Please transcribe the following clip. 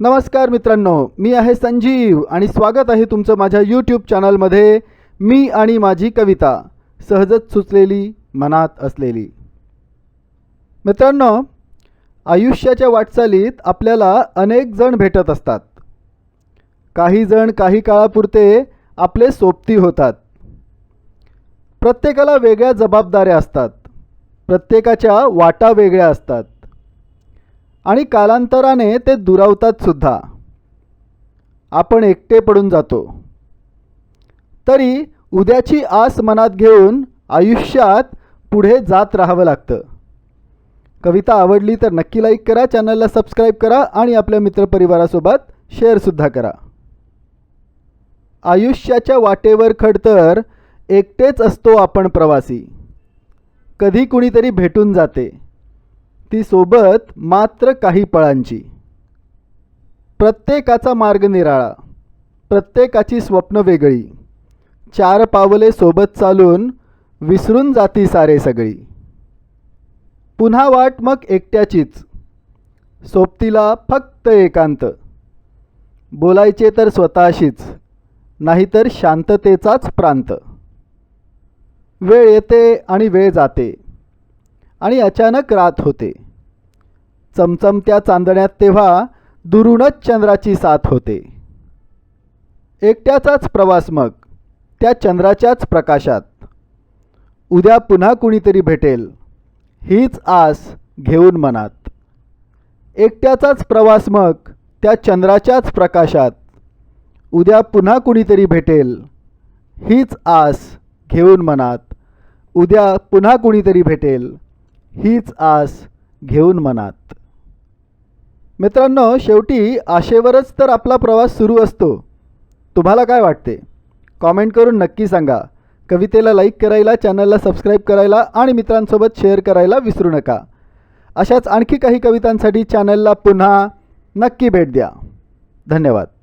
नमस्कार मित्रांनो मी आहे संजीव आणि स्वागत आहे तुमचं माझ्या यूट्यूब चॅनलमध्ये मी आणि माझी कविता सहजच सुचलेली मनात असलेली. मित्रांनो आयुष्याच्या वाटचालीत आपल्याला अनेक जण भेटत असतात. काही जण काही काळापुरते आपले सोबती होतात. प्रत्येकाला वेगळ्या जबाबदाऱ्या असतात. प्रत्येकाच्या वाटा वेगळ्या असतात. आणि कालांतराने ते दुरावतात सुद्धा. आपण एकटे पडून जातो. तरी उद्याची आस मनात घेऊन आयुष्यात पुढे जात राहावं लागतं. कविता आवडली तर नक्की लाईक करा चॅनलला सबस्क्राईब करा आणि आपल्या मित्रपरिवारासोबत शेअरसुद्धा करा. आयुष्याच्या वाटेवर खडतर एकटेच असतो आपण प्रवासी. कधी कुणीतरी भेटून जाते. ती सोबत मात्र काही पळांची. प्रत्येकाचा मार्ग निराळा. प्रत्येकाची स्वप्न वेगळी. चार पावले सोबत चालून विसरून जाती सारे सगळी. पुन्हा वाट मग एकट्याचीच. सोबतीला फक्त एकांत. बोलायचे तर स्वतःशीच नाहीतर शांततेचाच प्रांत. वेळ येते आणि वेळ जाते. आणि अचानक रात होते. चमचमत्या चांदण्यात तेव्हा दुरूनच चंद्राची साथ होते. एकट्याचाच प्रवास मग त्या चंद्राच्याच प्रकाशात. उद्या पुन्हा कुणीतरी भेटेल हीच आस घेऊन मनात. एकट्याचाच प्रवास मग त्या चंद्राच्याच प्रकाशात. उद्या पुन्हा कुणीतरी भेटेल हीच आस घेऊन मनात. उद्या पुन्हा कुणीतरी भेटेल हीच आस घेऊन मनात. मित्रांनो शेवटी आशेवरच तर आपला प्रवास सुरू असतो. तुम्हाला काय वाटते? कॉमेंट करून नक्की सांगा. कवितेला लाईक करायला चॅनलला सबस्क्राईब करायला आणि मित्रांसोबत शेअर करायला विसरू नका. अशाच आणखी काही कवितांसाठी चॅनलला पुन्हा नक्की भेट द्या. धन्यवाद.